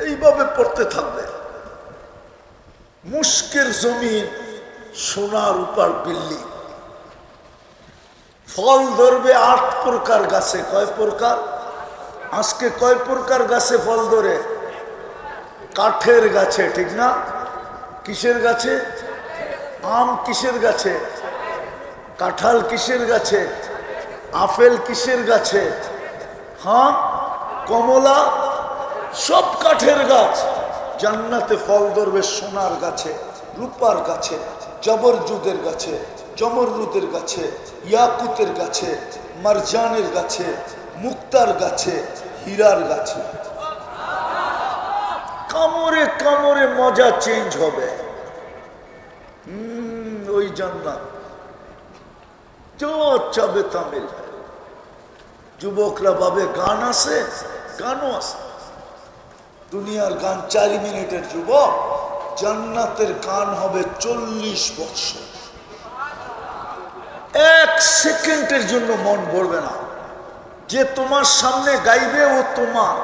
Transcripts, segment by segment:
এইভাবে পড়তে থাকবে। মুস্কের জমিন সোনার উপর বিল্লি। ফল ধরবে আট প্রকার গাছে। কয় প্রকার? আজকে কয় প্রকার গাছে ফল ধরে? কাঠের গাছে, ঠিক না? কিসের গাছে? আম কিসের গাছে? কাঁঠাল কিসের গাছে? আপেল কিসের গাছে? হ্যাঁ? কমলা? সব কাঠের গাছ। জান্নাতে ফল ধরবে সোনার গাছে, রূপার গাছে, জবরজুদের গাছে, জমরুদের গাছে, ইয়াকুতের গাছে, মারজানের গাছে, মুক্তার গাছে, হীরার গাছে। কামড়ে কামড়ে মজা চেঞ্জ হবে। ওই জান্নাত। তা মিলবে। যুবকরা ভাবে, গান আছে? গানও আছে। দুনিয়ার গান চারি মিনিটের যুবক, জান্নাতের গান হবে চল্লিশ বছর। এক সেকেন্ডের জন্য মন ভরবে না। যে তোমার সামনে গাইবে, ও তোমার।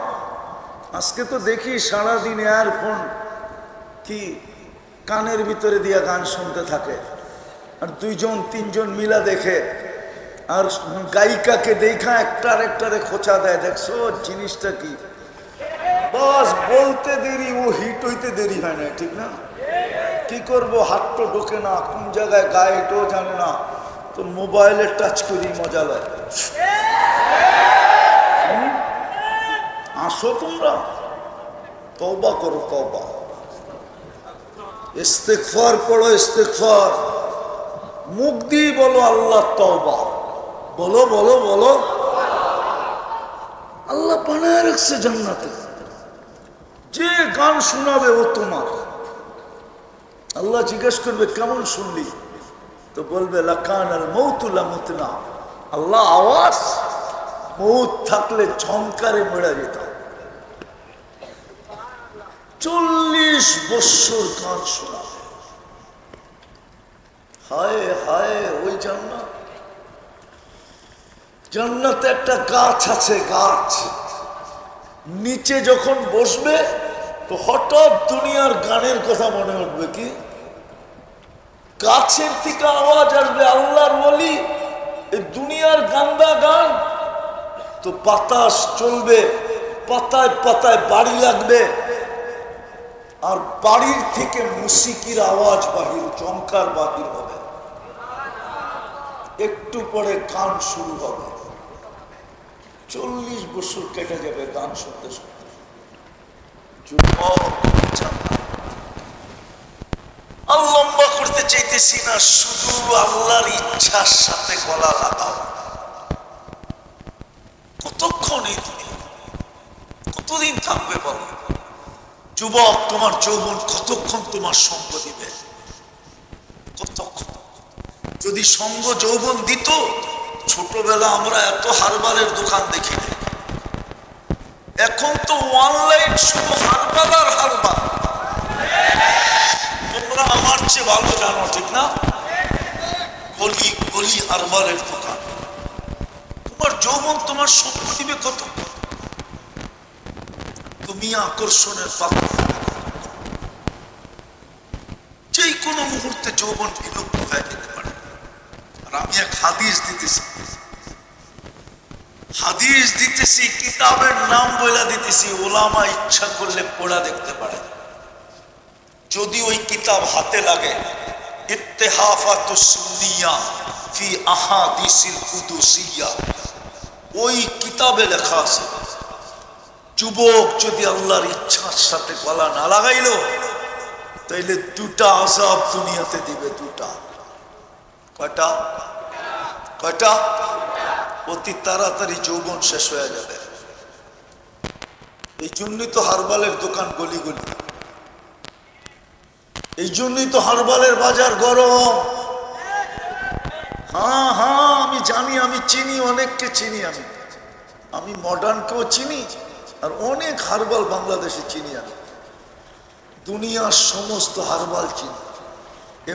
আজকে তো দেখি সারাদিন এয়ারফোন কি কানের ভিতরে দিয়া গান শুনতে থাকে। আর দুইজন, তিনজন মিলা দেখে। আর গায়িকাকে দেখা একটার একটারে খোঁচা দেয়। দেখছ, জিনিসটা কি? বাস বলতে দেরি, ও হিট হইতে দেরি হয় না ঠিক না? কি করব, হাত তো ঢোকে না, কোন জায়গায় গায়ে এটাও জানে না, তো মোবাইলে টাচ করি, মজা লাগে? আসো তোমরা। তওবা করো, তওবা। ইস্তেকফার পড়ো ইস্তেকফার মুখ দিয়ে বলো আল্লাহ তওবা। বলো বলো বলো। আল্লাহ বানায় রাখছে জান্নাতে। যে গান শোনাবে ও তোমার। আল্লাহ জিজ্ঞেস করবে, কেমন শুনলি? তো বলবে লাকান আর মৌতুল্লা না আল্লাহ আওয়াজ, মৌত থাকলে ঝংকারে মেরা যেত। চল্লিশ বৎসর গান শোনাবে। হায় হায়, ওই জান্নাত। জান্নাতে একটা গাছ আছে, গাছ। নিচে যখন বসবে তো হঠাৎ দুনিয়ার গানের কথা মনে উঠবে কি? গাছের থেকে আওয়াজ আসবে আল্লাহর বলি দুনিয়ার গান্দা গান। তো বাতাস চলবে, পাতায় পাতায় বাড়ি লাগবে। আর বাড়ির থেকে মুসিকির আওয়াজ বাহির, চমকার বাহির হবে। একটু পরে গান শুরু হবে। চল্লিশ বছর কেটে যাবে গান শুনতে শুনতে। লম্বা করতে চাইতেছি না, শুধু আল্লাহর ইচ্ছার সাথে গলা লাগাও। কতক্ষণ কতদিন থাকবে বলো? যুবক, তোমার যৌবন কতক্ষণ তোমার সঙ্গ দিবে? কতক্ষণ? যদি সঙ্গ যৌবন দিত, ছোটবেলা আমরা এত হারবালের দোকান দেখি নাই। এখন তো অনলাইন শুধু আর তোমরা আমার চেয়ে ভালো জানো, ঠিক না? গলি গলি দোকান তোমার যৌবন তোমার দিবে কত? তুমি আকর্ষণের পাত্র। যেই কোনো মুহূর্তে যৌবন বিলুপ্ত হয়ে যেতে পারে। আর আমি এক হাদিস দিতেছি হাদিস দিতেছি, কিতাবের নাম বইলা দিতেছি, ওলামা ইচ্ছা করলে পড়া দেখতে পারে। যদি ওই কিতাব হাতে লাগে ফি ওই কিতাবে লেখা আছে, যুবক যদি আল্লাহর ইচ্ছার সাথে গলা না লাগাইলো, তাইলে দুটা আজাব দুনিয়াতে দিবে, দুটা। কয়টা? কয়টা? অতি তাড়াতাড়ি যৌবন শেষ হয়ে যাবে। এই জন্যই তো হারবালের দোকান গলি গলি এই জন্যই তো হারবালের বাজার গরম। হ্যাঁ হ্যাঁ আমি জানি, আমি চিনি, অনেককে চিনি আমি। আমি মডার্নকেও চিনি, আর অনেক হারবাল বাংলাদেশে চিনি আমি। দুনিয়ার সমস্ত হারবাল চিনি।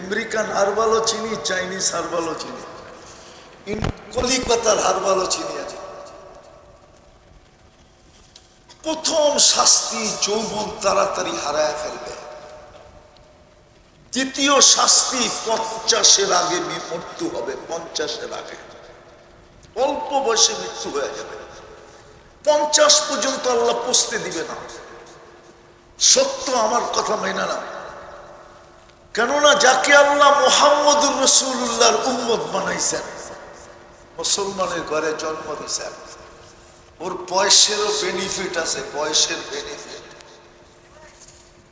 আমেরিকান হারবালও চিনি, চাইনিজ হারবালও চিনি। কলিকাতার হারবালও চিনি আছে। প্রথম শাস্তি যৌবন তাড়াতাড়ি হারায় ফেলবে। দ্বিতীয় শাস্তি পঞ্চাশের আগে মৃত্যু হবে, পঞ্চাশের আগে। অল্প বয়সে মৃত্যু হয়ে যাবে। পঞ্চাশ পর্যন্ত আল্লাহ পুষতে দিবে না। সত্য আমার কথা মেনে না। কেননা যাকে আল্লাহ মোহাম্মদুর রসুল্লাহর উম্মত বানাইছেন মুসলমানের ঘরে জন্ম দিয়েছেন ওর বয়সেরও বেনিফিট আছে, বয়সের বেনিফিট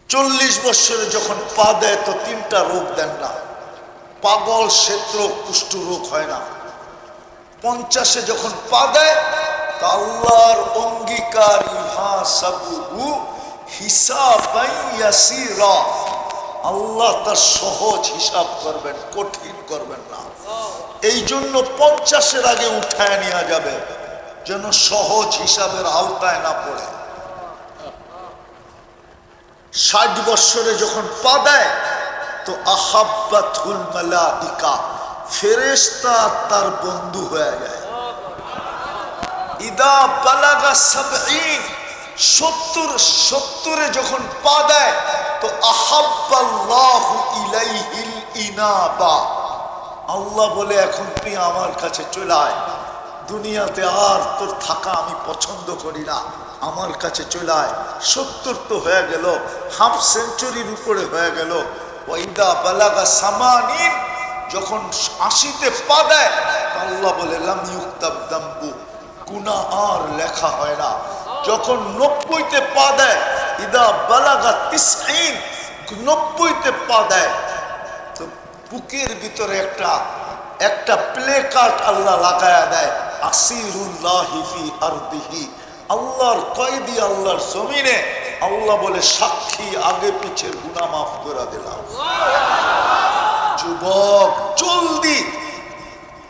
চল্লিশ বছরে যখন পা দেয় তো তিনটা রোগ দেন না। পাগল ক্ষেত্র কুষ্ঠ রোগ হয় না। পঞ্চাশে যখন পা দেয়, তা আল্লাহর অঙ্গীকার ইহা হিসাবাই ইয়াসিরা আল্লাহ তার সহজ হিসাব করবেন, কঠিন করবেন না। এই জন্য পঞ্চাশের আগে উঠায় নেওয়া যাবে, যেন সহজ হিসাবের আওতায় না পড়ে। ষাট বৎসরে যখন পা দেয়, তো আহাব্বাতুল মালাইকা, ফেরেশতা তার বন্ধু হয়ে যায়। ইদা বালাগা সাবঈন সত্তর, সত্তরে যখন পা দেয়, তো আহাব্বাল্লাহু ইনাবা। আল্লাহ বলে, এখন তুই আমার কাছে চলে আয়। দুনিয়াতে আর তোর থাকা আমি পছন্দ করি না। আমার কাছে চলে আয়। সত্তর তো হয়ে গেল, হাফ সেঞ্চুরির উপরে হয়ে গেল। ওয়াইদা বালাগা সামানিন, যখন আশিতে পা দেয় আল্লাহ বলে, লাম ইউক্তাব দাম্বু। গুনা আর লেখা হয় না। যখন নব্বইতে পা দেয় ইদা বালাগা তিসইন নব্বইতে পা দেয় তো বুকের ভিতরে একটা একটা প্লে কার্ড আল্লাহ লাগায়া দেয় আসিরুল্লাহি ফি আরদিহি। আল্লাহর কয়েদি আল্লাহর জমিনে আল্লাহ বলে সাক্ষী আগে পিছের গুনাহ মাফ করে দিলাম। যুবক জলদি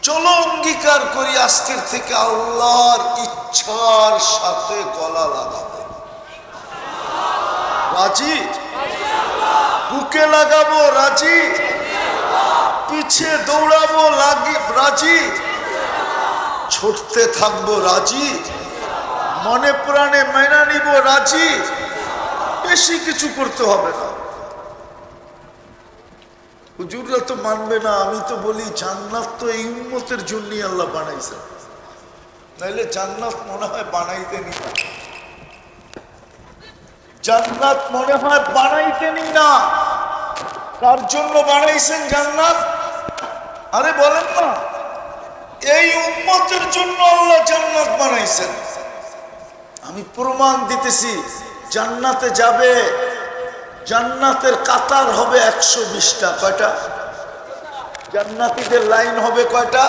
চলো অঙ্গীকার করি আজকের থেকে আল্লাহর ইচ্ছার সাথে গলা লাগাবো। রাজি? বুকে লাগাবো, রাজি? পিছে দৌড়াবো, লাগি রাজি? ছুটতে থাকব, রাজি? মনে প্রাণে মেনা নিব, রাজি? বেশি কিছু করতে হবে না। হুজুররা তো মানবে না, আমি তো বলি জান্নাত তো এই উন্মতের জন্যই আল্লাহ বানাইছে। নাইলে জান্নাত মনে হয় বানাইতে নি। না জান্নাত মনে হয় বানাইতে নি না। তার জন্য বানাইছেন জান্নাত? আরে বলেন না। এই উন্মতের জন্য আল্লাহ জান্নাত বানাইছেন। আমি প্রমাণ দিতেছি, জান্নাতে যাবে জান্নাতের কাতার হবে একশো বিশটা, কয়টা? জান্নাতিদের লাইন হবে কয়টা?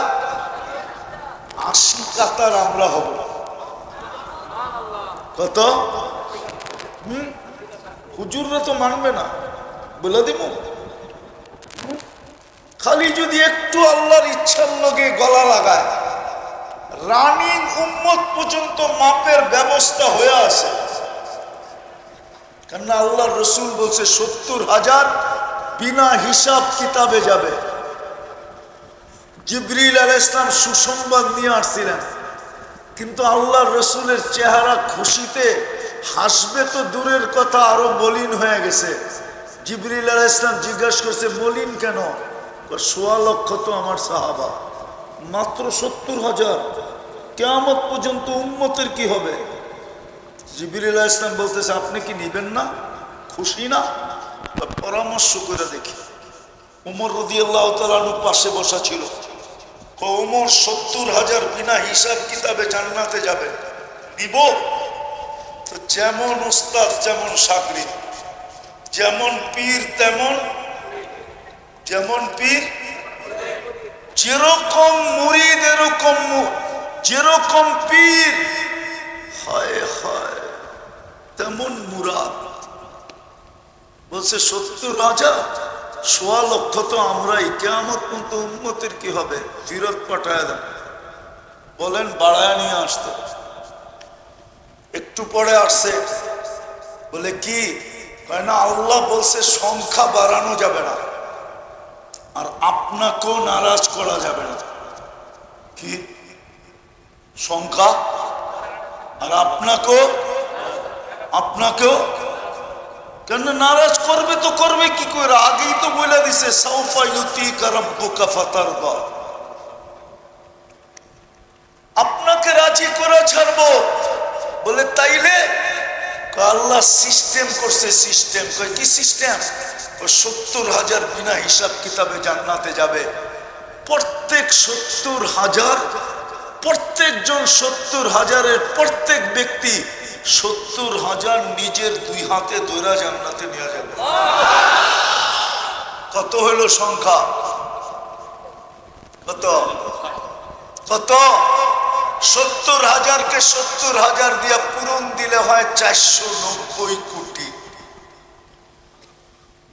আশি কাতার আমরা হব। কত? হুম? হুজুররা তো মানবে না। বলে দিব খালি যদি একটু আল্লাহর ইচ্ছার লগে গলা লাগায় রানিং উম্মত পর্যন্ত মাপের ব্যবস্থা হয়ে আছে। কেননা আল্লাহ রসুল বলছে সত্তর হাজার বিনা হিসাব কিতাবে যাবে। জিবরিল আল ইসলাম সুসংবাদ নিয়ে আসছিলেন। কিন্তু আল্লাহ রসুলের চেহারা খুশিতে হাসবে তো দূরের কথা আরও মলিন হয়ে গেছে। জিবরিল আল ইসলাম জিজ্ঞাসা করছে, মলিন কেন? সোয়া লক্ষ তো আমার সাহাবা। মাত্র সত্তর হাজার। কেয়ামত পর্যন্ত উন্মতের কি হবে? জিবির ইসলাম বলতেছে, আপনি কি নিবেন না? খুশি না? পরামর্শ করে দেখি। উমর রদি আল্লাহ তালু পাশে বসা ছিল। ক উমর সত্তর হাজার বিনা হিসাব কিতাবে জান্নাতে যাবে। নিব? তো যেমন উস্তাদ, যেমন সাকরি যেমন পীর, তেমন যেমন পীর। যেরকম মুরিদ, এরকম যেরকম পীর। হায় হায়। তেমন মুরাদ। বলছে সত্তর রাজা, সোয়া লক্ষ তো আমরাই। কেমত মতো উন্মতির কি হবে? ফিরত পাঠায় দেন বলেন, বাড়ায় নিয়ে আসতে। একটু পরে আসছে। বলে, কি? না, আল্লাহ বলছে, সংখ্যা বাড়ানো যাবে না। আর আপনাকেও নারাজ করা যাবে না। কি? সংখ্যা? আর আপনাকেও আপনাকেও? কেন নারাজ করবে তো করবে কি করে? আগেই তো বলে দিছে আপনাকে রাজি করে ছাড়বো। বলে, তাইলে? আল্লাহ সিস্টেম করছে সিস্টেম। কি সিস্টেম? ও সত্তর হাজার বিনা হিসাব কিতাবে জান্নাতে যাবে। প্রত্যেক সত্তর হাজার, প্রত্যেকজন সত্তর হাজারের প্রত্যেক ব্যক্তি সত্তর হাজার নিজের দুই হাতে দৈরা জান্নাতে নেওয়া যাবে। কত হইল সংখ্যা? কত? কত? সত্তর হাজারকে সত্তর হাজার দিয়া পূরণ দিলে হয় চারশো নব্বই কোটি।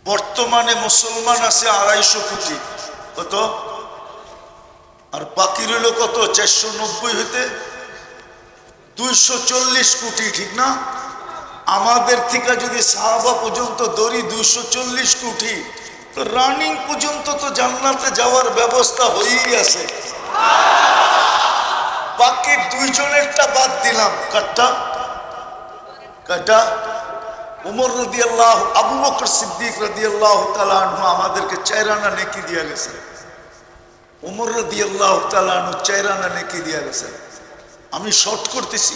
বর্তমানে মুসলমান আছে আড়াইশো কোটি। কত? আর বাকি রইল কত? চারশো নব্বই হইতে দুইশো চল্লিশ কোটি, ঠিক না? আমাদের থেকে যদি সাহাবা পর্যন্ত দড়ি দুইশো চল্লিশ কোটি, তো রানিং পর্যন্ত তো জান্নাতে যাওয়ার ব্যবস্থা হয়েই আছে। বাকি দুইজনেরটা বাদ দিলাম। কাটটা কাটা উমর রদি আল্লাহ আবু বকর সিদ্দিক রদি আল্লাহ আমাদেরকে চাইরানা নেকি দিয়া গেছে। উমর রদি আল্লাহ তালু চাইরানা নেকি দিয়া গেছে। আমি শর্ট করতেছি।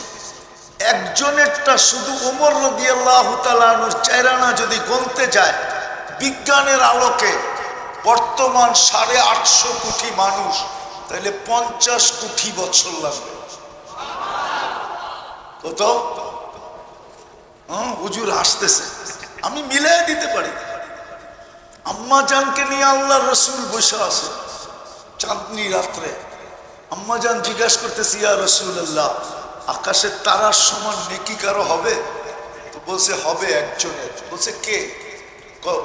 একজনেরটা শুধু উমর রদি আল্লাহ তালুর চাইরানা যদি গনতে যায়, বিজ্ঞানের আলোকে বর্তমান সাড়ে আটশো কোটি মানুষ, তাহলে পঞ্চাশ কোটি বছর লাগবে। কত? হ্যাঁ হুজুর আসতেছে আমি মিলাই দিতে পারি। আম্মা জানকে নিয়ে আল্লাহ রসুল বসে আছে চাঁদনি রাত্রে। আম্মা জান জিজ্ঞাসা করতেছি, ইয়া রসুল আল্লাহ আকাশের তারার সমান নেকি কারও হবে? তো বলছে, হবে একজনের। বলছে, কে?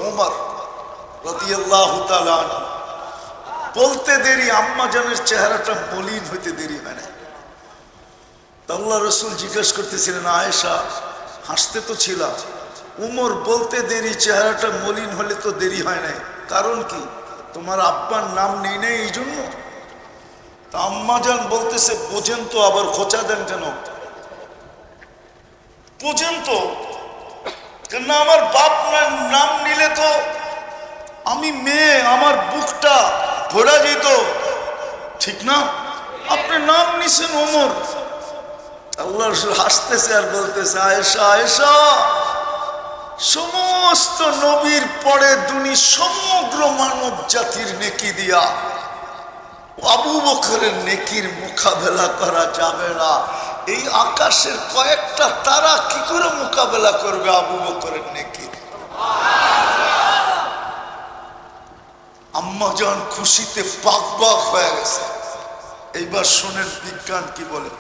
উমার রদিয়াল্লাহ বলতে দেরি, আম্মাজানের চেহারাটা মলিন হইতে দেরি হয় না আল্লাহ রসুল জিজ্ঞেস করতেছিলেন, আয়েশা, হাসতে তো ছিলাম। উমর, বলতে দেরি, চেহারাটা মলিন হলে তো দেরি হয় নাই। কারণ কি? তোমার আব্বার নাম নেই নাই এই জন্য? আম্মা যান বলতেছে, বোঝেন তো আবার খোঁচা দেন কেন? বোঝেন তো কেন আমার বাপ নাম নিলে তো আমি মেয়ে, আমার বুকটা ভরা যেত। ঠিক না? আপনি নাম নিছেন ওমর। আল্লাহ হাসতেছে আর বলতেছে, আয়েশা আয়েশা, সমস্ত নবীর পরে দুনি সমগ্র মানব জাতির নেকি দিয়া আবু বকরের নেকির মোকাবেলা করা যাবে না। এই আকাশের কয়েকটা তারা কি করে মোকাবেলা করবে আবু বকরের নেকির আম্মা যখন খুশিতে পাক পাক হয়ে গেছে, এইবার শোনেন বিজ্ঞান কি বলে?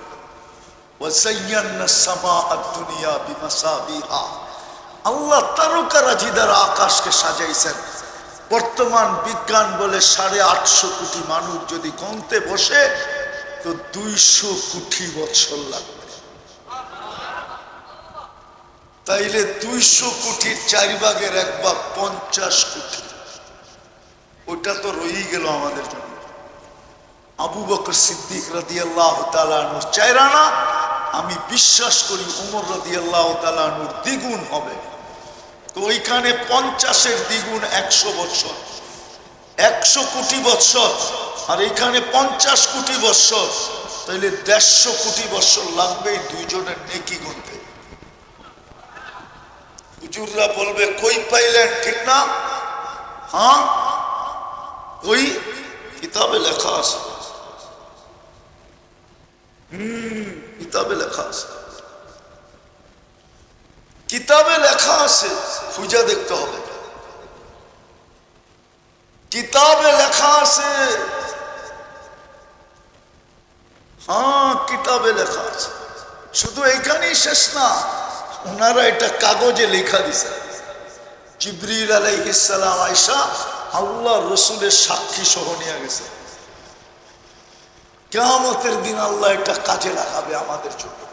আল্লাহ তারকারা জিদারা আকাশকে সাজাইছেন। বর্তমান বিজ্ঞান বলে সাড়ে আটশো কোটি মানুষ যদি গন্তে বসে, তো দুইশো কোটি বছর লাগবে। তাইলে দুইশো কোটির চার ভাগের এক ভাগ পঞ্চাশ কোটি। ওটা তো রয়েই গেল আমাদের জন্য। আবু বকর সিদ্দিক রাদি আল্লাহ তালানুর চাইরানা আমি বিশ্বাস করি উমর রাদি আল্লাহ তালানুর দ্বিগুণ হবে। তো ওইখানে পঞ্চাশের দ্বিগুণ একশো বছর একশো কোটি বৎসর। আর এখানে পঞ্চাশ কোটি বৎসর। তাইলে দেড়শো কোটি বৎসর লাগবে এই দুইজনের নেকি গুনতে। হুজুররা বলবে, কই পাইলেন? ঠিক না? হ্যাঁ? ওই কিতাবে লেখা আছে। হম, কিতাবে লেখা আছে। কিতাবে লেখা আছে, খুঁজা দেখতে হবে। কিতাবে লেখা আছে হ্যাঁ কিতাবে লেখা আছে। শুধু এইখানেই শেষ না, ওনারা এটা কাগজে লেখা দিছে। জিবরিল আলাইহিসালাম আয়সা আল্লাহ রসুলের সাক্ষী সহ নিয়ে গেছে। কেমতের দিন আল্লাহ এটা কাজে লাগাবে আমাদের জন্য।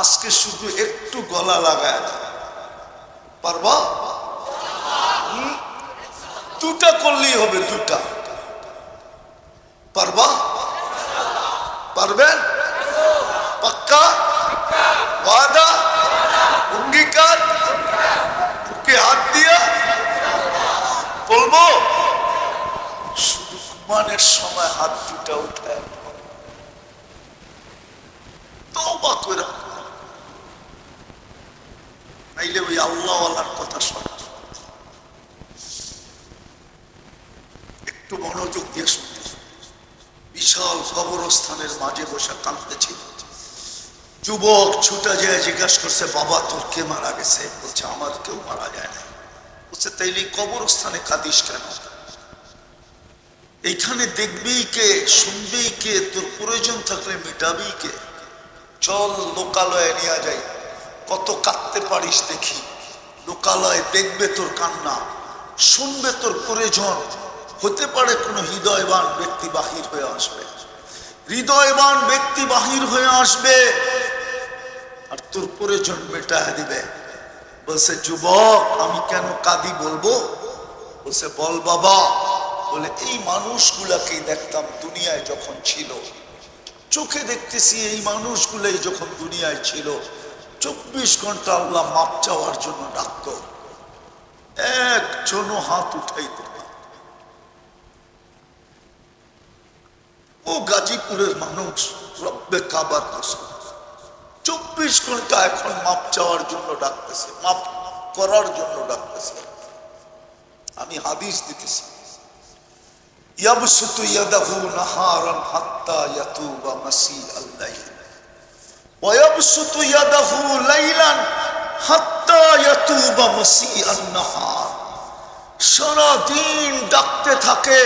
আজকে শুধু একটু গলা লাগায় দাও। পারবা? দুটা করলেই হবে দুটা। পারবা? পারবেন? পাক্কা? বাদা অঙ্গীকার? বুকে হাত দিয়া? বলব? শুধু ঘুমানের সময় হাত দুটা উঠায়। তবা করে নাইলে ওই আল্লাহওয়ালার কথা শোন। একটু মনোযোগ দিয়ে শুনতে বিশাল কবরস্থানের মাঝে বসে কাঁদতেছিল যুবক ছুটা যায়, জিজ্ঞাসা করছে, বাবা, তোর কে মারা গেছে? বলছে, আমার কেউ মারা যায় না। বলছে, তাইলে কবরস্থানে কাঁদিস কেন? এইখানে দেখবেই কে শুনবেই কে, তোর প্রয়োজন থাকলে মেটাবেই কে। চল, লোকালয়ে নিয়ে যাই। কত কাঁদতে পারিস দেখি। লোকালয়ে দেখবে তোর কান্না, শুনবে তোর প্রয়োজন। হতে পারে কোনো হৃদয়বান ব্যক্তি বাহির হয়ে আসবে। হৃদয়বান ব্যক্তি বাহির হয়ে আসবে। আর তোর প্রয়োজন মেটায় দিবে। বলছে, যুবক, আমি কেন কাঁদি বলব? বলছে, বল বাবা। বলে, এই মানুষগুলাকেই দেখতাম দুনিয়ায় যখন ছিল। চোখে দেখতেছি এই মানুষগুলাই যখন দুনিয়ায় ছিল। চব্বিশ ঘণ্টা আল্লাহ মাপ চাওয়ার জন্য ডাকত একজনও হাত উঠাইত ও গাজীপুরের মানুষ, রব্বে কাবার কসম। চব্বিশ ঘণ্টা এখন মাপ চাওয়ার জন্য ডাকতেছে, মাপ করার জন্য ডাকতেছে। আমি হাদিস দিতেছি। ইয়াবসুতু ইয়াদাহু নাহারান হাত্তা ইয়াতুবা মাসি আল্লাইল। দিন ডাকতে থাকে,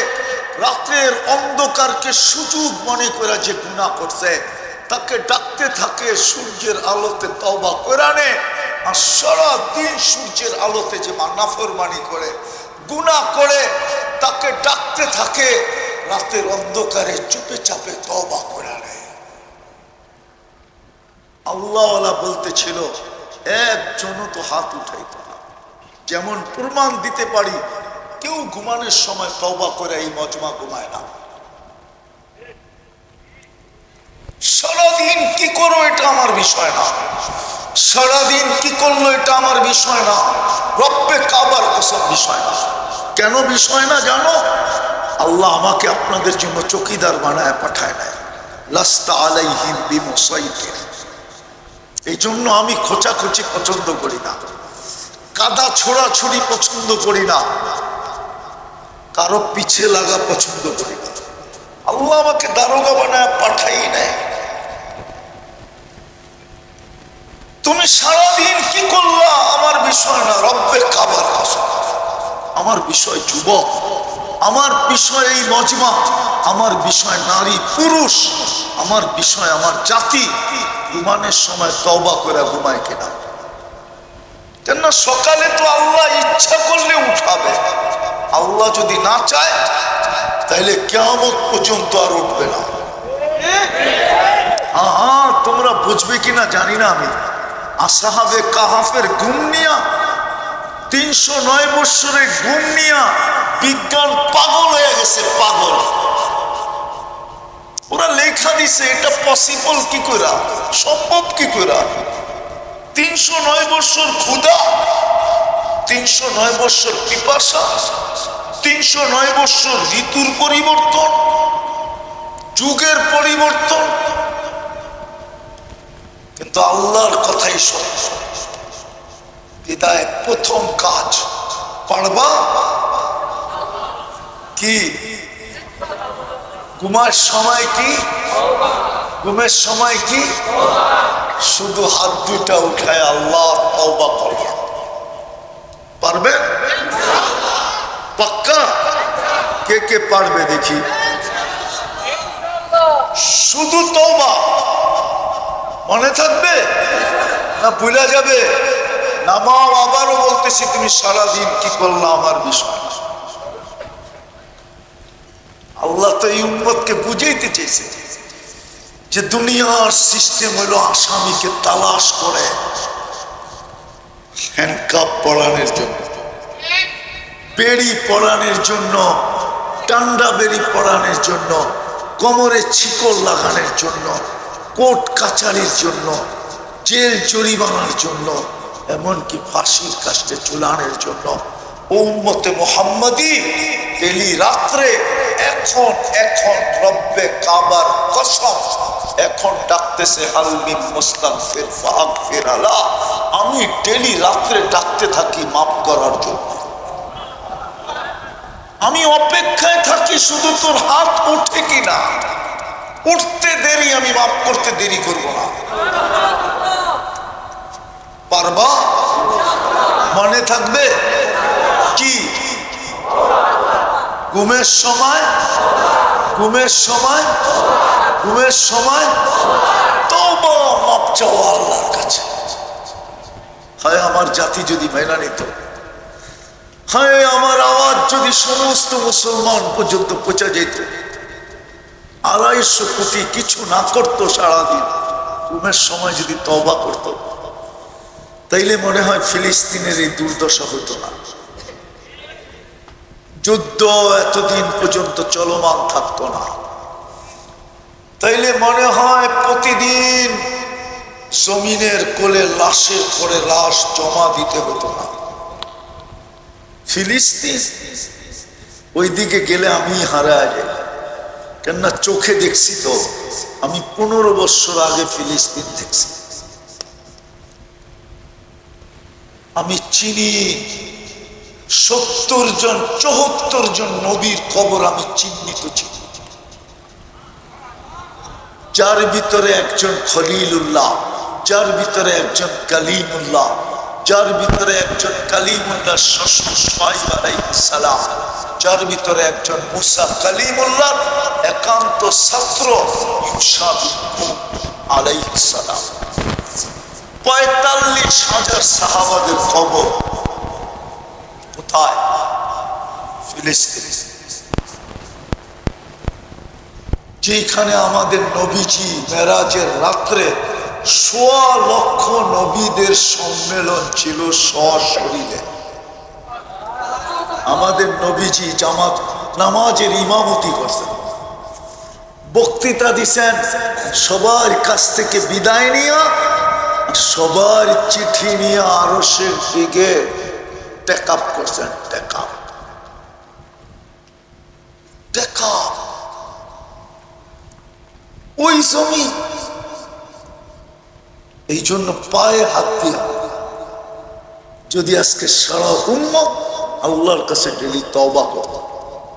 রাতের অন্ধকারকে সুযোগ মনে করে যে গুণা করছে, তাকে ডাকতে থাকে সূর্যের আলোতে তওবা কোরআনে আর সারা দিন সূর্যের আলোতে যে নাফরমানি করে গুণা করে, তাকে ডাকতে থাকে, রাতের অন্ধকারে চুপে চাপে তওবা কোরআনে আল্লাহওয়ালা বলতেছিল একজনও তো হাত উঠাইত না। যেমন প্রমাণ দিতে পারি, কেউ ঘুমানোর সময় তওবা করে এই মজমা ঘুমায় না। সারাদিন কি করো এটা আমার বিষয় না। সারাদিন কি করল এটা আমার বিষয় না। রব্বে কাবার ওসব বিষয় না। কেন বিষয় না জানো? আল্লাহ আমাকে আপনাদের জন্য চকিদার বানায় পাঠায় নাই। লাস্তা আলাইহিম বিমসাইতির এই জন্য আমি খোঁচাখুচি পছন্দ করি না। কাদা ছোড়াছুড়ি পছন্দ করি না। কারও পিছে লাগা পছন্দ করি না। আল্লাহ আমাকে দারোগা বানায় পাঠাই নেয়। তুমি সারাদিন কি করলা? আমার বিষয় না, রব্বে খাবার আমার বিষয় যুবক। আমার বিষয় এই মজমা, আমার বিষয় নারী, পুরুষ, আমার বিষয় আমার জাতি। ঘুমানের সময় তওবা করে ঘুমায় কিনা? কেন সকালে তো আল্লাহ ইচ্ছা করলে উঠাবে। আল্লাহ যদি না চায়, তাহলে কেমন পর্যন্ত আর উঠবে না। আহা, তোমরা বুঝবে কিনা জানি না আমি। আসাহাবে কাহাফের গুম নিয়া তিনশো নয় বৎসরের গুম নিয়া বিজ্ঞান পাগল হয়ে গেছে, পাগল। ওরা লেখা দিছে, এটা পসিবল কি করে সম্ভব কি করে তিনশো নয় বৎসর ক্ষুদা তিনশো নয় বৎসর পিপাসা, তিনশো নয় বৎসর ঋতুর পরিবর্তন, যুগের পরিবর্তন। কিন্তু আল্লাহর কথাই সত্য। বিদায় প্রথম কাজ। পারবা? কি? ঘুমার সময় কি? ঘুমের সময় কি? শুধু হাত দুটা উঠায় আল্লাহ তওবা করবা পারবেন পাক্কা? কে কে পারবে দেখি। শুধু তওবা। মনে থাকবে? না ভুলা যাবে? নামাও আবারও বলতেছি, তুমি সারাদিন কি করলা আমার বিষয়? আল্লাহ তো এই উম্মতকে বুঝাইতে চেয়েছে যে দুনিয়ার সিস্টেম হলো আসামিকে তালাশ করে হ্যান্ডকাপ পড়ানোর জন্য, বেড়ি পড়ানোর জন্য টান্ডা বেড়ি পড়ানোর জন্য, কোমরে ছিকল লাগানোর জন্য, কোর্ট কাচারির জন্য, জেল জরিমানার জন্য এমনকি ফাঁসির কাছে চুলানের জন্য। রাত্রে এখন এখন কাবার এখন আলা। আমি ডেলি রাত্রে ডাকতে থাকি মাফ করার জন্য। আমি অপেক্ষায় থাকি শুধু তোর হাত ওঠে কিনা? উঠতে দেরি, আমি মাফ করতে দেরি করব না। পারবা? মনে থাকবে? কি? ঘুমের সময়? ঘুমের সময়? ঘুমের সময়? তবা আল্লাহর কাছে। হয় আমার জাতি যদি মেনা নিত। হায় আমার আওয়াজ যদি সমস্ত মুসলমান পর্যন্ত পৌঁছা যেত। আড়াইশো কোটি কিছু না করতো সারাদিন। ঘুমের সময় যদি তবা করত। তাইলে মনে হয় ফিলিস্তিনের এই দুর্দশা হতো না। যুদ্ধ এতদিন পর্যন্ত চলমান থাকতো না। তাইলে মনে হয় প্রতিদিন জমিনের কোলে লাশের পরে লাশ জমা দিতে হতো না। ফিলিস্তিন, ওইদিকে গেলে আমি হারা যাই। কেননা চোখে দেখছি তো, আমি পনেরো বছর আগে ফিলিস্তিন দেখছি। আমি চিনি। সত্তর জন, চৌহত্তর জন নবীর কবর আমি চিহ্নিত চিনি। যার ভিতরে একজন খলিলুল্লাহ, যার ভিতরে একজন কালিমুল্লাহ, যার ভিতরে একজন কালিমুল্লাহ শ্বশুর সালাম, যার ভিতরে একজন মুসা কালিমুল্লাহ, একান্ত ছাত্র আলাইহিস সালাম। পঁয়তাল্লিশ হাজার সাহাবাদের খবর। কোথায়? ফিলিস্তিন। যেখানে আমাদের নবীজি মেরাজের রাত্রে সোয়া লক্ষ নবীদের সম্মেলন ছিল সশরীরে। আমাদের নবীজি জামাত নামাজের ইমামতি করছেন। বক্তৃতা দিছেন, সবার কাছ থেকে বিদায় নিয়ে সবার চিঠি নিয়ে আরসের দিকে টেক আপ করছেন টেক আপ ওই জমি। এই জন্য পায়ে হাত দিয়া যদি আজকে সারা উম্ম আল্লাহর কাছে ডেলি তবা করত,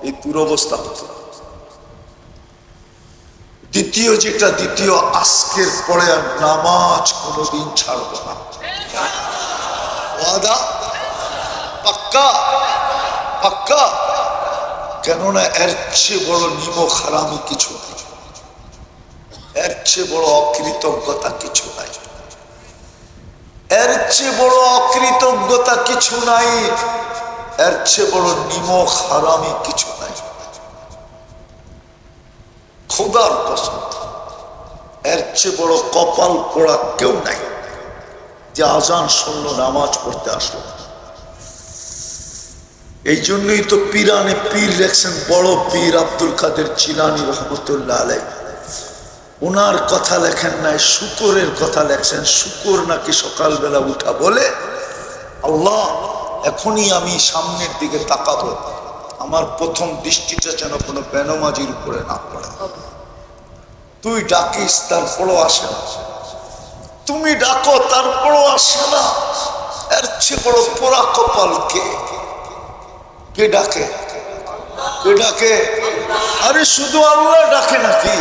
এই দুরবস্থা হতো। দ্বিতীয় যেটা, দ্বিতীয় আজকের পরে আর নামাজ কোনোদিন ছাড়ব না। ওয়াদা? পাক্কা? পাক্কা? কেননা এর চেয়ে বড় নিমক হারামি কিছু এর চেয়ে বড় অকৃতজ্ঞতা কিছু নাই। এর চেয়ে বড় অকৃতজ্ঞতা কিছু নাই। এর চেয়ে বড় নিমক হারামি কিছু নাই। খোদার পছন্দ এর চেয়ে বড় কপাল পোড়া কেউ নাই যে আজান শুনলো, নামাজ পড়তে আসলো। এই জন্যই তো পীরানে পীর লেখছেন, বড় পীর আব্দুল কাদের চিলানি রহমতুল্লাহ আলাই। ওনার কথা লেখেন নাই, শুকরের কথা লেখছেন। শুকর নাকি সকালবেলা উঠা বলে, আল্লাহ, এখনই আমি সামনের দিকে তাকাবো। আমার প্রথম দৃষ্টিটা যেন কোনো বেনমাজির উপরে না পড়ে। তুই ডাকিস, তারপরও আসে না। তুমি ডাকো, তারপরও আসে না। এর চেয়ে বড় পোড়া কপাল কে? কে ডাকে? কে ডাকে? আরে শুধু আল্লাহ ডাকে নাকি?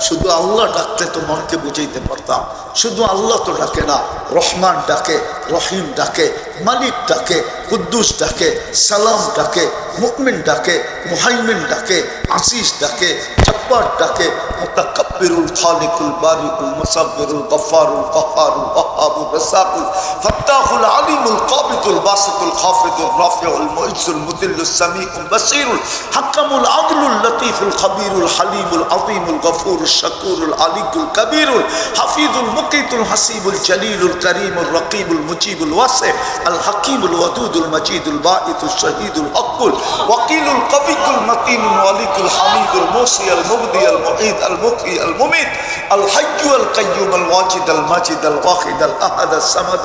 শুধু আল্লাহ ডাকতে তো মনকে বুঝাইতে পারতাম। শুধু আল্লাহ তো ডাকে না, রহমান ডাকে, রহিম ডাকে, মালিক ডাকে, কুদ্দুস ডাকে, সালাম ডাকে মুকমিন ডাকে, মোহাইমিন ডাকে আশিস ডাকে জব্বার ডাকে মুতাকাব্বিরুল খালিকুল বারিকুল মুসাব্বিরুল গফফারুল কহ্হারুল ওয়াহাবুর রাসাকুল ফাত্তাহুল আলিমুল কাবিদুল বাসিতুল খাফিদুল রাফিউল মুইজুল মুদিল্লুস সামিউল বাসিরুল হাকামুল আদলুল লতিফুল খাবিরুল হালিমুল আযীমুল গফুরুল শাকুরুল আলিকুল কবিরুল হাফিজুল মুকিতুল হাসিবুল জলিলুল করিমুল রকিবুল মুজিবুল ওয়াসি আল হাকিমুল ওয়াদুদুল মজিদুল বাঈতুল শহীদুল হকুল ওয়াকিলুল কবিকুল মতিনুল ওয়ালিকুল হামিদুল মুসি আল মুবদি আল মুঈদ আল মুখি আল মুমিত আল হাইয়্যু আল কাইয়্যুম আল ওয়াজিদ আল মাজিদ আল ওয়াহিদ আল আহাদ আল সামাদ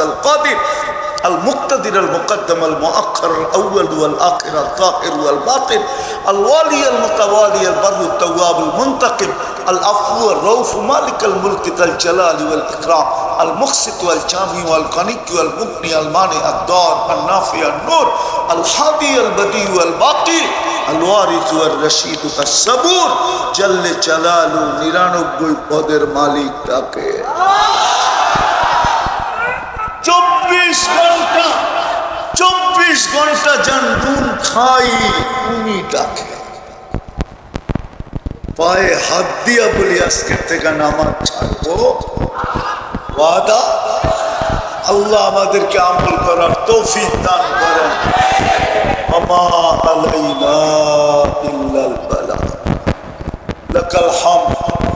আল কাদির المقتدر المقدم المؤخر الأول والآخر الظاهر والباطن الوالي المتوالي البر التواب المنتقم العفو الروف مالك الملك ذا الجلال والإكرام المقسط والجامع والغني والمغني المانع الدار النافع النور الهادي البديع والباقي الوارث والرشيد الصبور جل جلاله নিরানব্বই পদের মালিক তাকে চব্বিশ ঘন্টা চব্বিশ ঘন্টা যান নুন খাই উনি ডাকে পায়ে হাত দিয়া বলি আজকের থেকে নামাজ ছাড়বো। ওয়াদা? আল্লাহ আমাদেরকে আমল করার তৌফিক দান করেন। আমা আলাইনা ইল্লাল বালা। লাকাল হামদ।